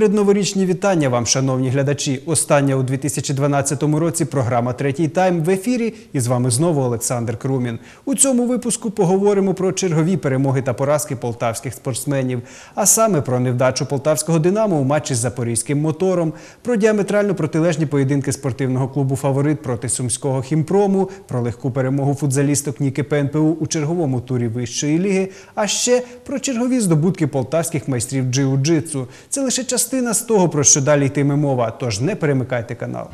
Передноворічні вітання вам, шановні глядачі. Остання у 2012 році програма Третій тайм в ефірі. І з вами знову Олександр Крумін. У цьому випуску поговоримо про чергові перемоги та поразки полтавських спортсменів, а саме про невдачу полтавського динамо у матчі з запорізьким мотором, про діаметрально протилежні поєдинки спортивного клубу Фаворит проти сумського хімпрому, про легку перемогу футзалісток Ніки ПНПУ у черговому турі вищої ліги, а ще про чергові здобутки полтавських майстрів джиу-джитсу. Це лише частина з того, про що далі йтиме мова. Тож не перемикайте канал.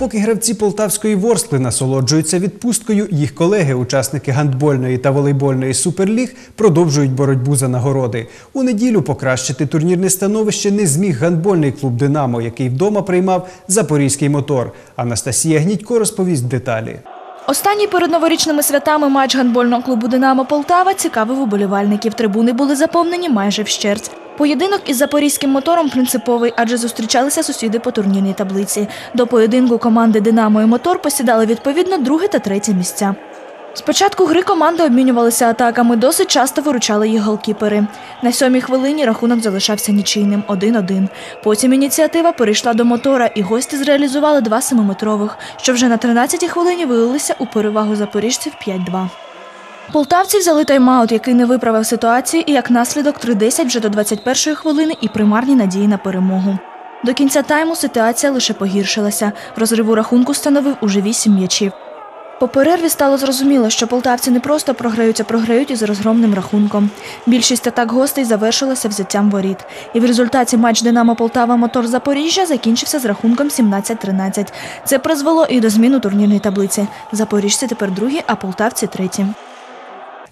Поки гравці полтавської ворскли насолоджуються відпусткою, їх колеги, учасники гандбольної та волейбольної суперліг, продовжують боротьбу за нагороди. У неділю покращити турнірне становище не зміг гандбольний клуб Динамо, який вдома приймав запорізький мотор. Анастасія Гнідько розповість деталі. Останній перед новорічними святами матч гандбольного клубу Динамо Полтава цікавив уболівальників. Трибуни були заповнені майже вщерть. Поєдинок із запорізьким мотором принциповий, адже зустрічалися сусіди по турнірній таблиці. До поєдинку команди Динамо і Мотор посідали відповідно друге та третє місця. Спочатку гри команди обмінювалися атаками, досить часто виручали їх голкіпери. На сьомій хвилині рахунок залишався нічийним 1-1. Потім ініціатива перейшла до мотора, і гості зреалізували два семиметрових, що вже на 13-й хвилині вилилися у перевагу запоріжців 5-2. Полтавці взяли тайм-аут, який не виправив ситуацію, і як наслідок 3-10 вже до 21-ї хвилини і примарні надії на перемогу. До кінця тайму ситуація лише погіршилася. Розрив у рахунку становив уже 8 м'ячів. По перерві стало зрозуміло, що полтавці не просто програють, а програють із розгромним рахунком. Більшість атак гостей завершилася взяттям воріт. І в результаті матч Динамо Полтава Мотор Запоріжжя закінчився з рахунком 17-13. Це призвело і до зміну турнірної таблиці. Запоріжці тепер другі, а полтавці треті.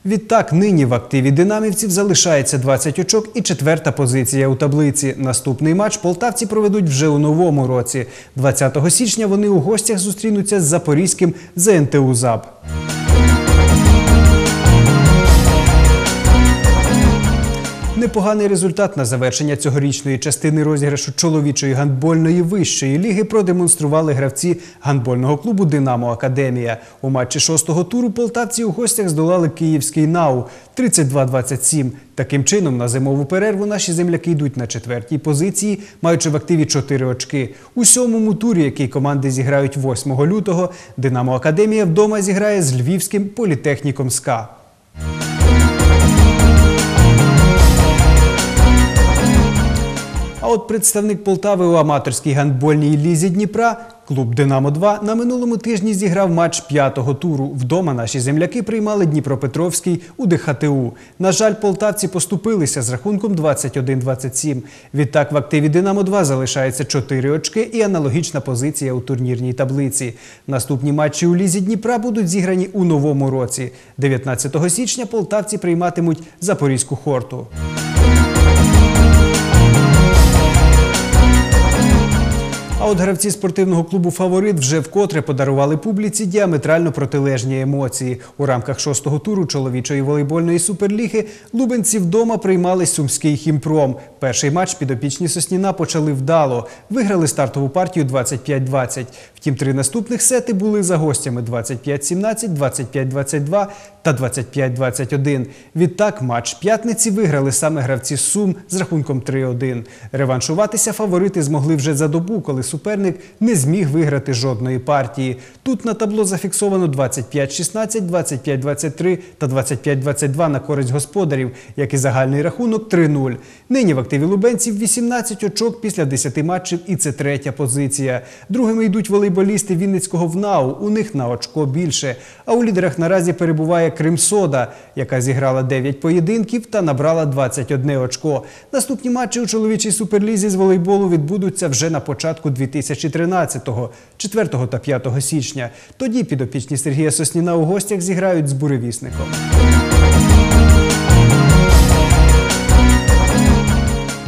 Відтак, нині в активі динамівців залишається 20 очок і четверта позиція у таблиці. Наступний матч полтавці проведуть вже у новому році. 20 січня вони у гостях зустрінуться з запорізьким ЗНТУ ЗАБ. Непоганий результат на завершення цьогорічної частини розіграшу чоловічої гандбольної вищої ліги продемонстрували гравці гандбольного клубу Динамо Академія. У матчі шостого туру полтавці у гостях здолали київський НАУ 32-27. Таким чином, на зимову перерву наші земляки йдуть на четвертій позиції, маючи в активі 4 очки. У сьомому турі, який команди зіграють 8 лютого, Динамо Академія вдома зіграє з львівським політехніком СКА. От представник Полтави у аматорській гандбольній лізі Дніпра, клуб Динамо 2 на минулому тижні зіграв матч п'ятого туру. Вдома наші земляки приймали Дніпропетровський у ДХТУ. На жаль, полтавці поступилися з рахунком 21-27. Відтак в активі Динамо 2 залишається 4 очки і аналогічна позиція у турнірній таблиці. Наступні матчі у лізі Дніпра будуть зіграні у новому році. 19 січня полтавці прийматимуть Запорізьку хорту. От гравці спортивного клубу Фаворит вже вкотре подарували публіці діаметрально протилежні емоції. У рамках шостого туру чоловічої волейбольної суперліги лубенці вдома приймали сумський хімпром. Перший матч підопічні Сосніна почали вдало. Виграли стартову партію 25-20. Втім, три наступних сети були за гостями 25-17, 25-22 та 25-21. Відтак матч п'ятниці виграли саме гравці Сум з рахунком 3-1. Реваншуватися фаворити змогли вже за добу, коли суперник не зміг виграти жодної партії. Тут на табло зафіксовано 25-16, 25-23 та 25-22 на користь господарів, як і загальний рахунок 3-0. Нині в активі лубенців 18 очок після 10 матчів, і це третя позиція. Другими йдуть волейболісти Вінницького ВНАУ. У них на очко більше. А у лідерах наразі перебуває Кримсода, яка зіграла 9 поєдинків та набрала 21 очко. Наступні матчі у чоловічій суперлізі з волейболу відбудуться вже на початку 2013-го, 4 та 5 січня. Тоді підопічні Сергія Сосніна у гостях зіграють з буревісником.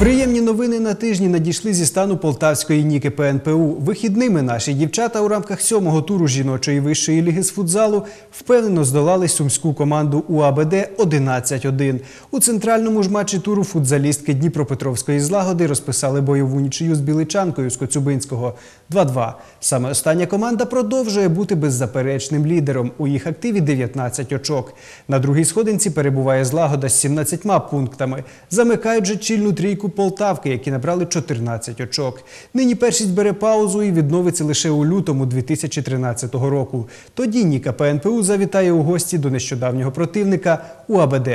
Приємні новини на тижні надійшли зі стану полтавської ніки ПНПУ. Вихідними наші дівчата у рамках сьомого туру жіночої вищої ліги з футзалу впевнено здолали сумську команду УАБД 11-1. У центральному ж матчі туру футзалістки Дніпропетровської злагоди розписали бойову нічию з біличанкою з Коцюбинського 2-2. Саме остання команда продовжує бути беззаперечним лідером. У їх активі 19 очок. На другій сходинці перебуває злагода з 17 пунктами. Замикають же чільну трійку Полтавки, які набрали 14 очок. Нині першість бере паузу і відновиться лише у лютому 2013 року. Тоді Ніка ПНПУ завітає у гості до нещодавнього противника УАБД.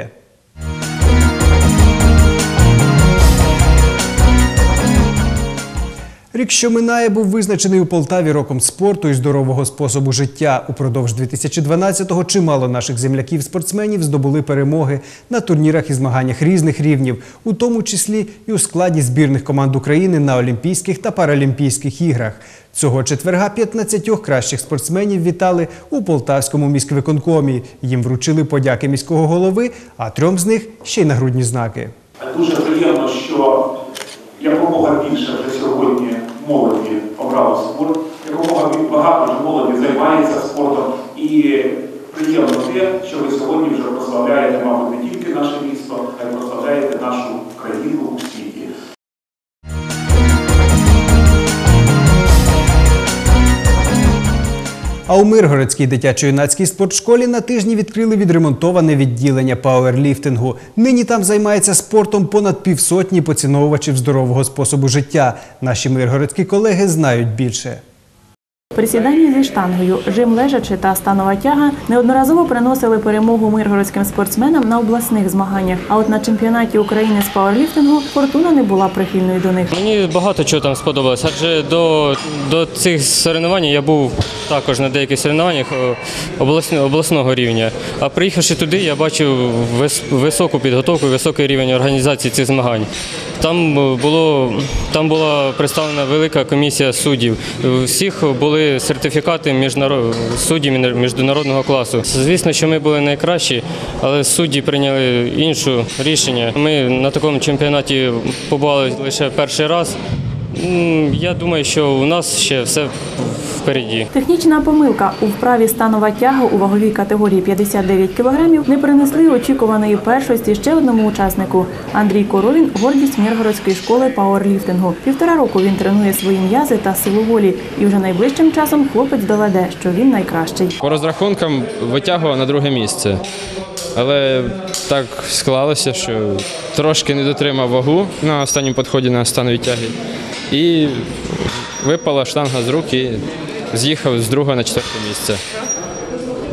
Рік, що минає, був визначений у Полтаві роком спорту і здорового способу життя. Упродовж 2012-го чимало наших земляків-спортсменів здобули перемоги на турнірах і змаганнях різних рівнів, у тому числі і у складі збірних команд України на Олімпійських та Паралімпійських іграх. Цього четверга 15 кращих спортсменів вітали у Полтавському міськвиконкомі. Їм вручили подяки міського голови, а трьом з них ще й нагрудні знаки. Дуже приємно, що якомога більше вже сьогодні молоді обрали спорт, якомога багато молоді займається спортом. І приємно те, що ви сьогодні вже прославляєте, мабуть, не тільки наше місто, а й прославляєте нашу країну А у Миргородській дитячо-юнацькій спортшколі на тижні відкрили відремонтоване відділення пауерліфтингу. Нині там займається спортом понад півсотні поціновувачів здорового способу життя. Наші миргородські колеги знають більше. Присідання зі штангою, жим лежачи та станова тяга неодноразово приносили перемогу миргородським спортсменам на обласних змаганнях. А от на чемпіонаті України з пауерліфтингу фортуна не була прихильною до них. Мені багато чого там сподобалось, адже до, до цих соревнувань я був також на деяких соревнуваннях е, обласного рівня. А приїхавши туди, я бачив високу підготовку, високий рівень організації цих змагань. Там е, було там була представлена велика комісія суддів. Всіх були сертифікати міжнарод... суддів між- міжнародного класу. Звісно, що ми були найкращі, але судді прийняли інше рішення. Ми на такому чемпіонаті побували лише перший раз. Я думаю, що у нас ще все впереді. Технічна помилка у вправі станова тяга у ваговій категорії 59 кг не принесли очікуваної першості ще одному учаснику. Андрій Коровін гордість Міргородської школи пауерліфтингу. Півтора року він тренує свої м'язи та силу волі, і вже найближчим часом хлопець доведе, що він найкращий. По розрахункам витягував на друге місце. Але так склалося, що трошки не дотримав вагу на останньому підході на станові тяги. І випала штанга з рук і з'їхав з другого на четверте місце.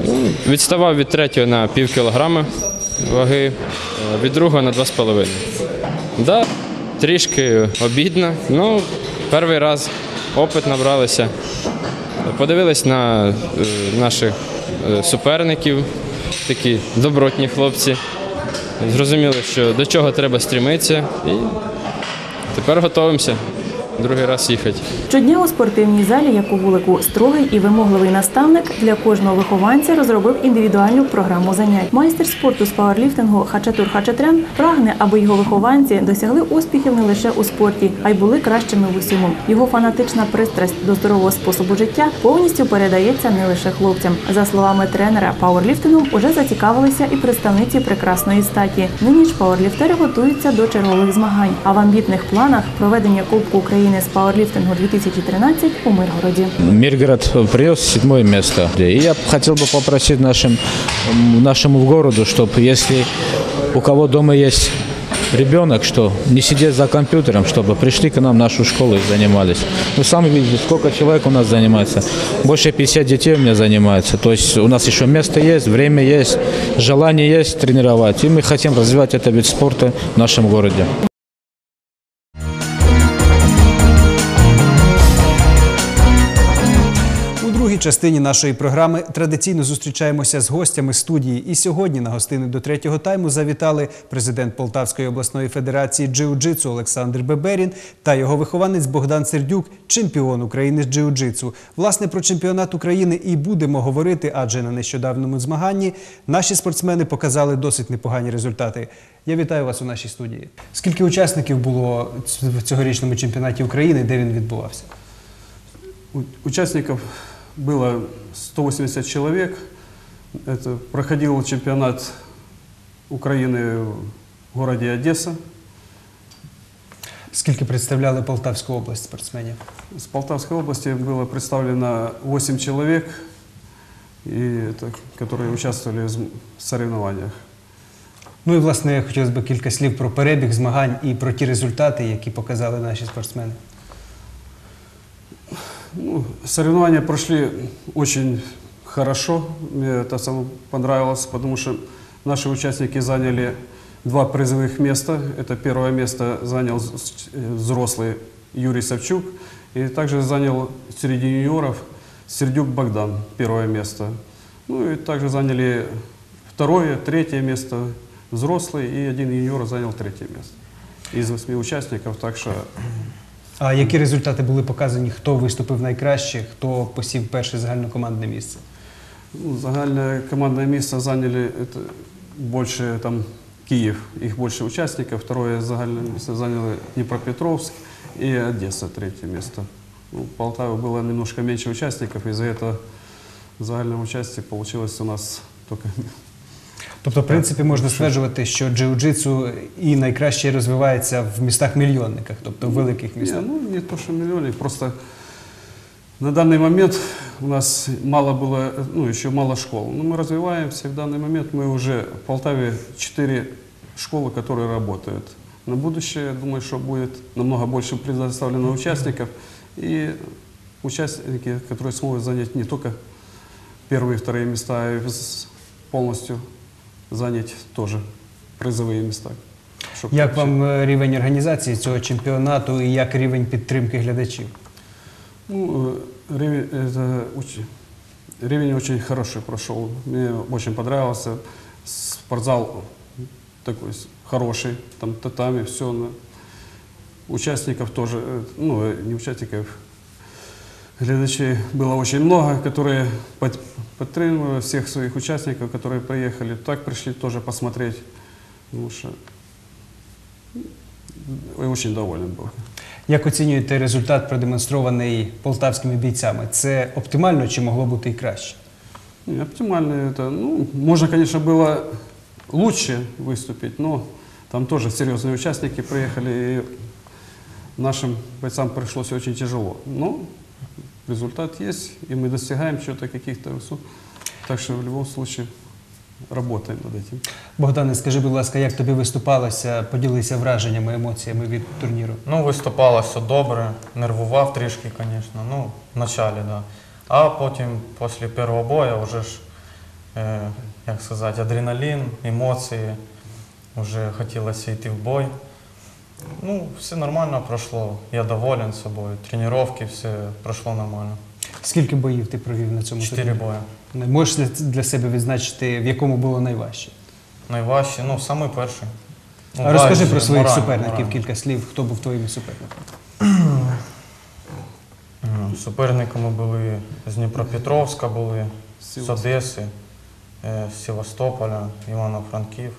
Ну, Відставав від третього на пів кілограма ваги, е, від другого на два з половиною. Да, трішки обідно. Ну, перший раз опит набралися. Подивились на е, наших е, суперників, такі добротні хлопці. Зрозуміли, що до чого треба стрімитися, і тепер готуємося другий раз їхати. Щодня у спортивній залі, як у вулику, строгий і вимогливий наставник для кожного вихованця розробив індивідуальну програму занять. Майстер спорту з пауерліфтингу Хачатур Хачатрян прагне, аби його вихованці досягли успіхів не лише у спорті, а й були кращими в усьому. Його фанатична пристрасть до здорового способу життя повністю передається не лише хлопцям. За словами тренера, пауерліфтингом уже зацікавилися і представниці прекрасної статі. Нині ж пауерліфтери готуються до чергових змагань. А в амбітних планах проведення Кубку України з пауерліфтингу 2013 у Миргороді. Миргород привез седьмое место. И я хотел бы попросить нашим, нашему городу, чтобы если у кого дома есть ребенок, что не сидеть за компьютером, чтобы пришли к нам в нашу школу и занимались. Вы сами видите, сколько человек у нас занимается. Больше 50 детей у меня занимается. То есть у нас еще место есть, время есть, желание есть тренировать. И мы хотим развивать этот вид спорта в нашем городе. Частині нашої програми традиційно зустрічаємося з гостями студії. І сьогодні на гостини до третього тайму завітали президент Полтавської обласної федерації джиу-джитсу Олександр Беберін та його вихованець Богдан Сердюк, чемпіон України з джиу-джитсу. Власне про чемпіонат України і будемо говорити, адже на нещодавному змаганні наші спортсмени показали досить непогані результати. Я вітаю вас у нашій студії. Скільки учасників було в цьогорічному чемпіонаті України, де він відбувався? У- Участников было 180 человек. Это проходил чемпионат Украины в городе Одесса. Скільки представляли Полтавську область спортсменів? С Полтавской области было представлено 8 человек, и это, которые участвовали в зм- соревнованиях. Ну і власне хотілося б кілька слів про перебіг змагань і про ті результати, які показали наші спортсмени. Ну, соревнования прошли очень хорошо. Мне это самое понравилось, потому что наши участники заняли два призовых места. Это первое место занял взрослый Юрий Савчук. И также занял среди юниоров Сердюк Богдан первое место. Ну и также заняли второе, третье место взрослый и один юниор занял третье место. Из восьми участников, так что А які результати були показані? Хто виступив найкраще, хто посів перше загальнокомандне місце? Ну, загальное командное место заняли это больше там Киев, их больше участников. Второе загальное место заняли Днепропетровск и Одесса третье место. Ну, Полтавы было немножко меньше участников, из-за этого в загальном участии получилось у нас только Тобто, в принципі, можна стверджувати, що джиу-джитсу і найкраще розвивається в містах-мільйонниках, тобто в великих Не, містах. ну, не то, что миллионник, просто на данный момент у нас мало было, ну, еще мало школ. Но мы развиваемся, в данный момент мы уже в Полтаве 4 школы, которые работают. На будущее, я думаю, что будет намного больше предоставлено участников и участники, которые смогут занять не только первые и вторые места, а и с- полностью занять тоже призовые места. Чтоб Як вообще- вам е, рівень організації цього чемпіонату і як рівень підтримки глядачів? Ну, э, ревень, это уч- ревень очень хороший прошел. Мне очень понравился. Спортзал такой с- хороший, там татами, все. Участников тоже, э, ну, э, не участников, глядачей было очень много, которые под- подтримывали всех своих участников, которые приехали. Так пришли тоже посмотреть. Потому что м, очень доволен был. Як оцінюєте результат, продемонстрований полтавськими бійцями? Це оптимально чи могло бути і краще? Не, оптимально это, ну, можно, конечно, было лучше выступить, но там тоже серьезные участники приехали, и нашим бойцам пришлось очень тяжело. Но результат есть, и мы достигаем чего-то, каких-то высот. Так что в любом случае работаем над этим. Богдане, скажи, будь ласка, як тобі виступалося? Поділися враженнями, емоціями від турніру. Ну, виступалося добре, нервував трішки, звісно, ну, в началі, да. А потім, після першого бою, вже ж, е, як сказати, адреналін, емоції, вже хотілося йти в бой. Ну, все нормально пройшло, я доволен собою. Тренування, все пройшло нормально. Скільки боїв ти провів на цьому Чотири бої. Можеш для- себе відзначити, в якому було найважче? Найважче, ну, самий перший. Ну, А розкажи про своїх морально, суперників морально. кілька слів, хто був твоїм суперником. М, Суперниками були з Дніпропетровська були, з Одеси, е, з Севастополя, Івано-Франків.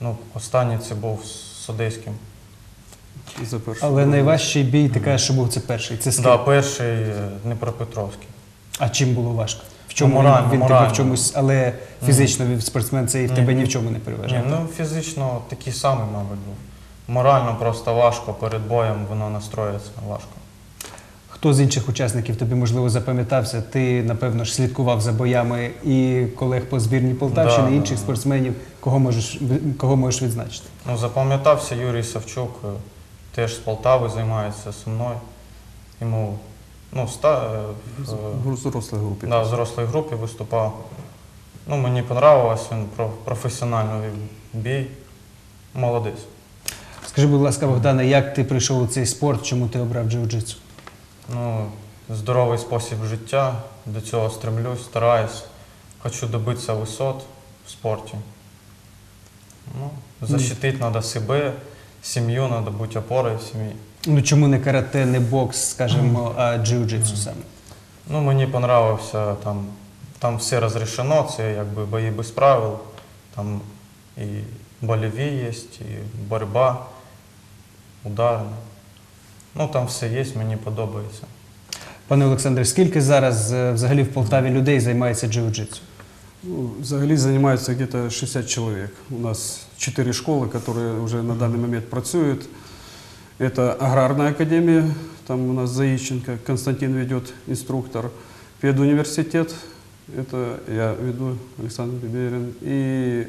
Ну, останній це був з Одеським. За перший Але найважчий бій, ти кажеш, що був це перший. Це з ким? Да, перший е, Дніпропетровський. А чим було важко? В чому морально, він, він тебе морально. в чомусь, але фізично він спортсмен це і в тебе ні ні. в чому не Ні, переважає. ну фізично такий самий, мабуть, був. Морально просто важко, перед боєм воно настроїться важко. Хто з інших учасників тобі можливо запам'ятався? Ти напевно ж слідкував за боями і колег по збірній Полтавщини, Да, і інших да. спортсменів. Кого можеш кого можеш відзначити? Ну, запам'ятався Юрій Савчук, е, теж з Полтави займається зі мною. Йому ну, ста, е, в- В взрослой группе. Да, в взрослій групі виступав. Ну, мені понравилось, він про- професіонально вів бій. Молодець. Скажи, будь ласка, Богдане, як ти прийшов у цей спорт? Чому ти обрав джиу-джитсу? Ну, здоровий спосіб життя, до цього стремлюсь, стараюсь. Хочу добитися висот в спорті. Ну, защитити треба себе, сім'ю, треба бути опорою в сім'ї. Ну чому не карате, не бокс, скажімо, а джиу-джитсу саме? Ну, мені понравився там, там все розрішено, це якби бої без правил, там і болеві є, і боротьба, удари. Ну, там все є, мені подобається. Пане Олександре, скільки зараз е, взагалі в Полтаві людей займається джиу-джитсу? Ну, взагалі занимается где-то 60 человек. У нас 4 школы, которые уже на данный момент працюють. Это аграрная академия, там у нас Заищенко, Константин ведет, инструктор. Педуниверситет, это я веду, Александр Биберин. И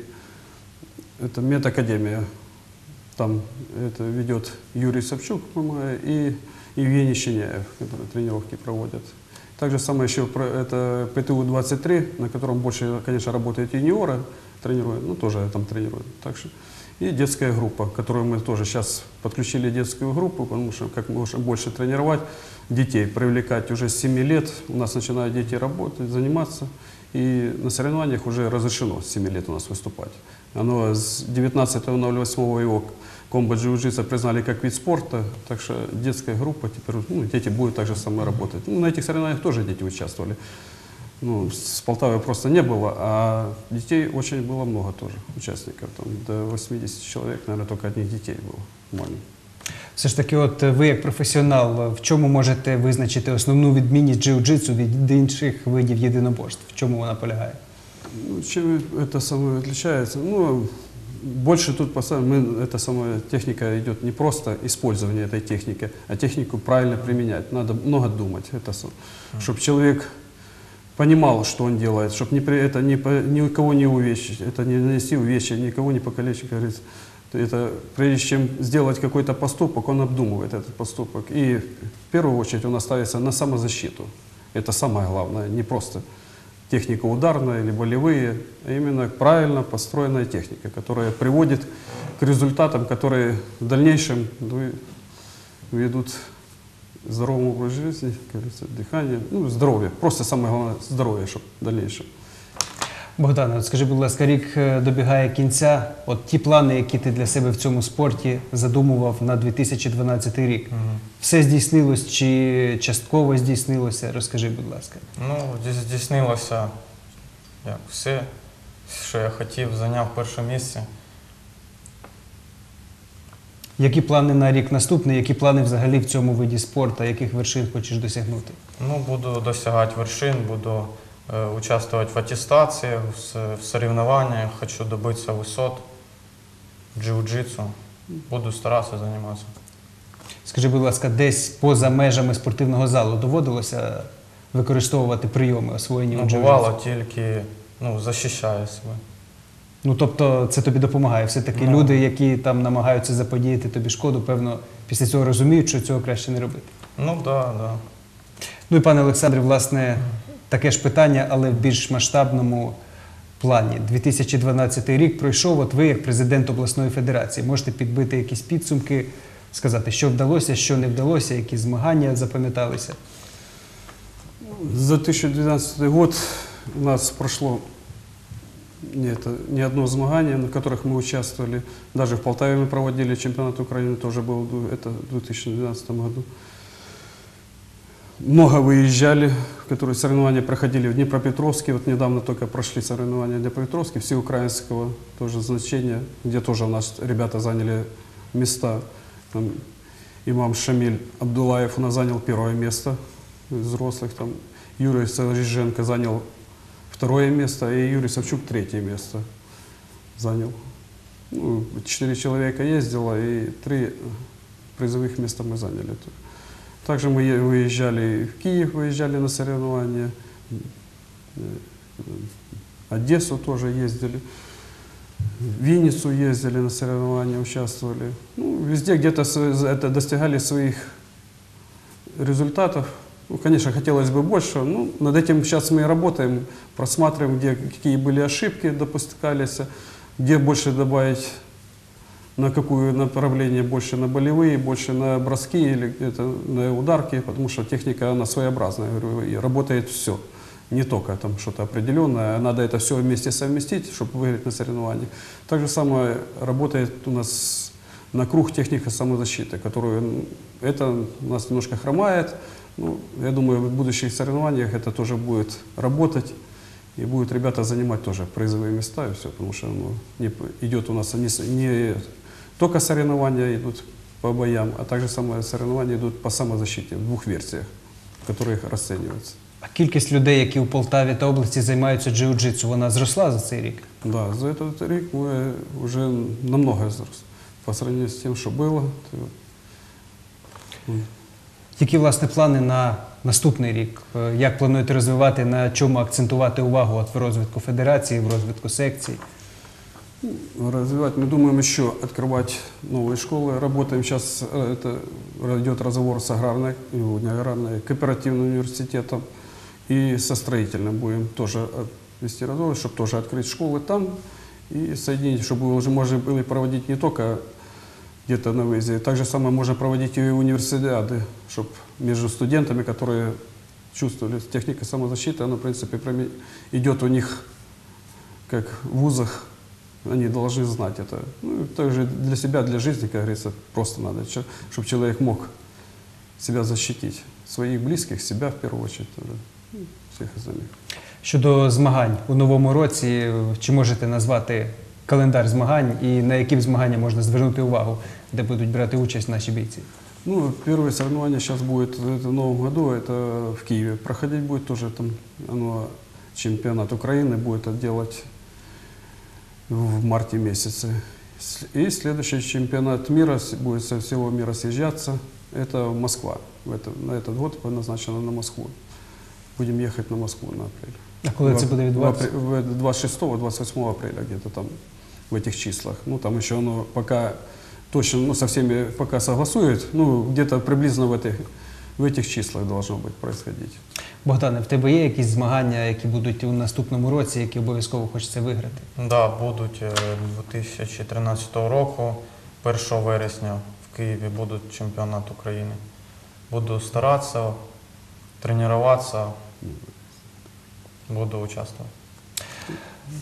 это медакадемия, там это ведет Юрий Савчук, по-моему, и Евгений Щеняев, который тренировки проводят. Также самое еще это ПТУ-23, на котором больше, конечно, работают юниоры, тренируют, ну тоже там тренируют. Так что и детская группа, которую мы тоже сейчас подключили детскую группу, потому что как мы можем больше тренировать детей, привлекать уже с 7 лет. У нас начинают дети работать, заниматься. И на соревнованиях уже разрешено с 7 лет у нас выступать. Оно с 19.08 его комбо джиу-джитсу признали как вид спорта, так что детская группа теперь, ну, дети будут так же самое работать. Ну, на этих соревнованиях тоже дети участвовали. Ну, с Полтавы просто не было, а детей очень было много тоже, участников. Там до 80 человек, наверное, только одних детей было маленьких. Все ж таки, от ви як професіонал, в чому можете визначити основну відмінність джиу-джитсу від інших видів єдиноборств? В чому вона полягає? Ну, чем это самое отличается? Ну, больше тут мы, эта самая техника идет не просто использование этой техники, а технику правильно применять. Надо много думать, это, чтобы человек понимал, что он делает, чтобы не, это не, никого не увечить, это не нанести увечья, никого не покалечить, говорится. Это прежде чем сделать какой-то поступок, он обдумывает этот поступок. И в первую очередь он оставится на самозащиту. Это самое главное, не просто техника ударная или болевые, а именно правильно построенная техника, которая приводит к результатам, которые в дальнейшем вы- ведут к здоровому образу жизни, как говорится, дыхание, ну, здоровье. Просто самое главное здоровье, чтобы в дальнейшем. Богдане, скажи, будь ласка, рік е, добігає кінця. От ті плани, які ти для себе в цьому спорті задумував на 2012 рік, все здійснилось чи частково здійснилося? Розкажи, будь ласка. Ну, здійснилося як все, що я хотів, зайняв перше місце. Які плани на рік наступний, які плани взагалі в цьому виді спорту, яких вершин хочеш досягнути? Ну, буду досягати вершин, буду участвовать в аттестации, в, соревнованиях, хочу добиться высот, джиу-джитсу. Буду старатися займатися. Скажи, будь ласка, десь поза межами спортивного залу доводилося використовувати прийоми освоєння у Ну, джиу-джитсу? бувало тільки ну, захищаю себе. Ну тобто це тобі допомагає. Все-таки Ну. люди, які там намагаються заподіяти тобі шкоду, певно, після цього розуміють, що цього краще не робити. Ну так, да, так. Да. Ну і пане Олександре, власне, таке ж питання, але в більш масштабному плані. 2012 рік пройшов. От ви, як президент обласної федерації, можете підбити якісь підсумки, сказати, що вдалося, що не вдалося, які змагання запам'яталися. За 2012 год у нас прошло не, это, не одно змагание, на которых мы участвовали. Даже в Полтаве мы проводили чемпионат Украины, тоже был в ду- это в 2012 году. Много выезжали, Которые соревнования проходили в Днепропетровске. Вот недавно только прошли соревнования в Днепропетровске, всеукраинского тоже значения, где тоже у нас ребята заняли места. Там имам Шамиль Абдулаев у нас занял первое место взрослых. Там Юрий Сариженко занял второе место, и Юрий Савчук третье место занял. Ну, четыре человека ездило, и три призовых места мы заняли. Также мы выезжали в Киев, выезжали на соревнования, э, Одессу тоже ездили, в Винницу ездили на соревнования, участвовали. Ну, везде где-то это достигали своих результатов. Ну, конечно, хотелось бы больше. Ну, над этим сейчас мы и работаем, просматриваем, где какие были ошибки допускались, где больше добавить, на какое направление больше на болевые, больше на броски или где-то на ударки, потому что техника, она своеобразная, говорю, и работает все. Не только там что-то определенное, надо это все вместе совместить, чтобы выиграть на соревнованиях. Так же самое работает у нас на круг техника самозащиты, которую это у нас немножко хромает. Ну, я думаю, в будущих соревнованиях это тоже будет работать. И будут ребята занимать тоже призовые места и все, потому что ну, не идет у нас не, не только соревнования идут по боям, а также самое соревнования идут по самозащите в двух версиях, в которых расцениваются. А кількість людей, які у Полтаві та області займаються джиу-джитсу, вона зросла за цей рік? Да, за этот рік мы уже намного возрос по сравнению с тем, что было. То Які власне плани на наступний рік? Е, Як плануєте розвивати, на чому акцентувати увагу от в розвитку федерації, в розвитку секцій? Развивать. Мы думаем еще открывать новые школы. Работаем сейчас, э, это идет разговор с аграрной, не аграрной, кооперативным университетом и со строительным будем тоже э, вести разговор, чтобы тоже открыть школы там и соединить, чтобы уже можно было проводить не только где-то на выезде, так же самое можно проводить и универсиады, чтобы между студентами, которые чувствовали техника самозащиты, она, в принципе, идет у них как в вузах, они должны знать это. Ну, и также для себя, для жизни, как говорится, просто надо, чтобы человек мог себя защитить. Своих близких, себя в первую очередь, тоже, ну, всех остальных. Щодо змагань у новому році, е, чи можете назвати календар змагань і на які б змагання можна звернути увагу, де будуть брати участь наші бійці? Ну, первое соревнование сейчас будет это в новом году, это в Киеве проходить будет тоже там, оно, чемпионат Украины будет это делать в марте месяце. И следующий чемпионат мира будет со всего мира съезжаться, это Москва. В это, на этот год назначено на Москву. Будем ехать на Москву на апрель. А коли це В- буде відбуватися? апре- в 26-28 апреля где-то там в этих числах. Ну, там еще оно пока точно, ну, со всеми пока согласуют, ну, где-то приблизно в этих, в этих числах должно быть происходить. Богдане, в тебе є якісь змагання, які будуть у наступному році, які обов'язково хочеться виграти? Да, будуть е, 2013 року, 1 вересня в Києві будуть чемпіонат України. Буду старатися, тренуватися, буду участвувати.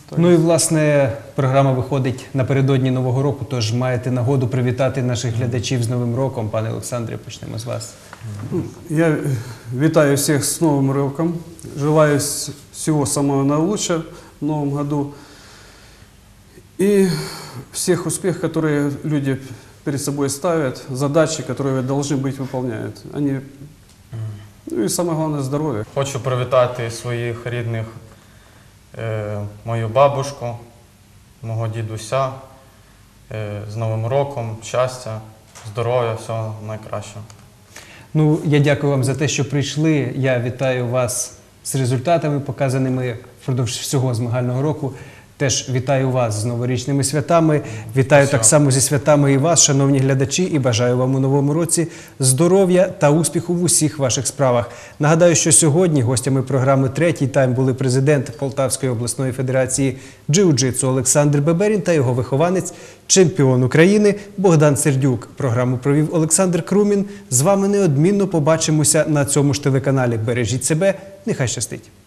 Так. Ну і власне програма виходить напередодні нового року. Тож маєте нагоду привітати наших глядачів з Новим роком. Пане Олександре, почнемо з вас. Я э, витаю всех с Новым роком. Желаю с- всего самого наилучшего в новом году. И всех успехов, которые люди перед собой ставят, задачи, которые должны быть, выполняют. Они, ну и самое главное, здоровье. Хочу привітати своїх рідних, е, мою бабушку, мого дідуся е, з Новим роком, щастя, здоров'я, всього найкращого. Ну, я дякую вам за те, що прийшли. Я вітаю вас з результатами, показаними впродовж всього змагального року. Теж вітаю вас з новорічними святами. Вітаю так само зі святами і вас, шановні глядачі, і бажаю вам у новому році здоров'я та успіху в усіх ваших справах. Нагадаю, що сьогодні гостями програми Третій тайм були президент Полтавської обласної федерації джиу-джитсу Олександр Беберін та його вихованець, чемпіон України Богдан Сердюк. Програму провів Олександр Крумін. З вами неодмінно побачимося на цьому ж телеканалі. Бережіть себе, нехай щастить.